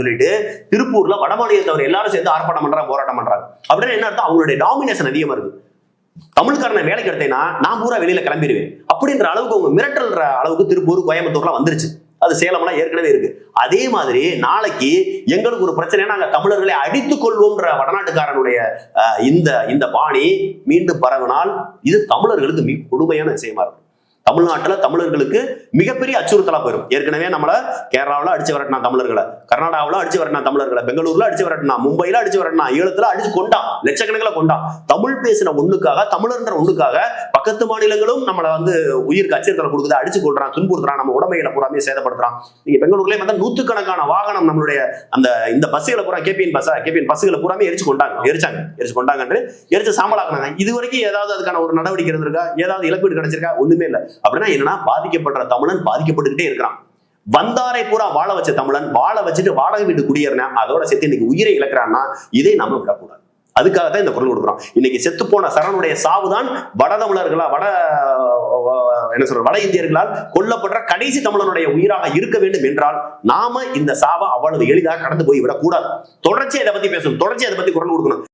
சொல்லிட்டு திருப்பூர்ல வடமாநிலத்தவர் எல்லாரும் சேர்ந்து ஆர்ப்பாட்டம் பண்றாங்க போராட்டம் பண்றாங்க அப்படின்னு என்ன அர்த்தம்? அவங்களுடைய டாமினேஷன் அதிகமா இருக்கு. தமிழ்காரனை வேலைக்கு எடுத்தேன்னா நான் பூரா வெளியில கிளம்பிடுவேன். அப்படின்ற அளவுக்கு அவங்க மிரட்டல்ற அளவுக்கு திருப்பூர் கோயம்புத்தூர்லாம் வந்துருச்சு. அது சேலம்லாம் ஏற்கனவே இருக்கு. அதே மாதிரி நாளைக்கு எங்களுக்கு ஒரு பிரச்சனை நாங்க தமிழர்களை அடித்துக் கொள்வோம்ன்ற வடநாட்டுக்காரனுடைய இந்த இந்த பாணி மீண்டும் பரவினால் இது தமிழர்களுக்கு மிக கொடுமையான விஷயமா இருக்கும் தமிழ்நாட்டுல தமிழர்களுக்கு மிகப்பெரிய அச்சுறுத்தலா போயிடும் ஏற்கனவே நம்மள கேரளாவில அடிச்சு வரட்டினா தமிழர்களை கர்நாடகாவில அடிச்சு வரட்டினா தமிழர்களை பெங்களூர்ல அடிச்சு வரட்டினா மும்பைல அடிச்சு வரட்டினா ஈழத்துல அடிச்சு கொண்டான் லட்சக்கணக்கில் கொண்டான். தமிழ் பேசின ஒண்ணுக்காக தமிழர்ன்ற ஒண்ணுக்காக பக்கத்து மாநிலங்களும் நம்மளை வந்து உயிருக்கு அச்சுறுத்தல் கொடுக்குது அடிச்சு கொள்றான் துன்புறுத்துறான் நம்ம உடமைகளை பூராமே சேதப்படுத்துறான். நீங்க பெங்களூர்லயே வந்து நூத்துக்கணக்கான வாகனம் நம்மளுடைய அந்த இந்த பஸ்ஸுகளை பூரா கேபிஎன் பஸ்ஸா கேபிஎன் பஸ்ஸுகளை பூராமே எரிச்சு கொண்டாங்க எரிச்சாங்க எரிச்சு கொண்டாங்கன்னு எரிச்சு சாம்பலாக்குனாங்க. இது வரைக்கும் ஏதாவது அதுக்கான ஒரு நடவடிக்கை இருந்திருக்கா? ஏதாவது இழப்பீடு கிடைச்சிருக்கா? ஒண்ணுமே இல்லை. அப்படின்னா என்னன்னா பாதிக்கப்படுற தமிழன் பாதிக்கப்பட்டுக்கிட்டே இருக்கிறான். வந்தாரை பூரா வாழ வச்ச தமிழன் வாழ வச்சுட்டு வாடகை வீட்டு குடியேறினா அதோட சேர்த்து இன்னைக்கு உயிரை இழக்கிறான்னா இதை நம்ம விடக்கூடாது. அதுக்காக தான் இந்த குரல் கொடுக்குறோம். இன்னைக்கு செத்து போன சரணுடைய சாவுதான் வட தமிழர்களா வட என்ன சொல்ற வட இந்தியர்களால் கொல்லப்படுற கடைசி தமிழனுடைய உயிராக இருக்க வேண்டும் என்றால் நாம இந்த சாவை அவ்வளவு எளிதாக கடந்து போய் விடக்கூடாது. தொடர்ச்சி அதை பத்தி பேசணும். தொடர்ச்சி அதை பத்தி குரல் கொடுக்கணும்.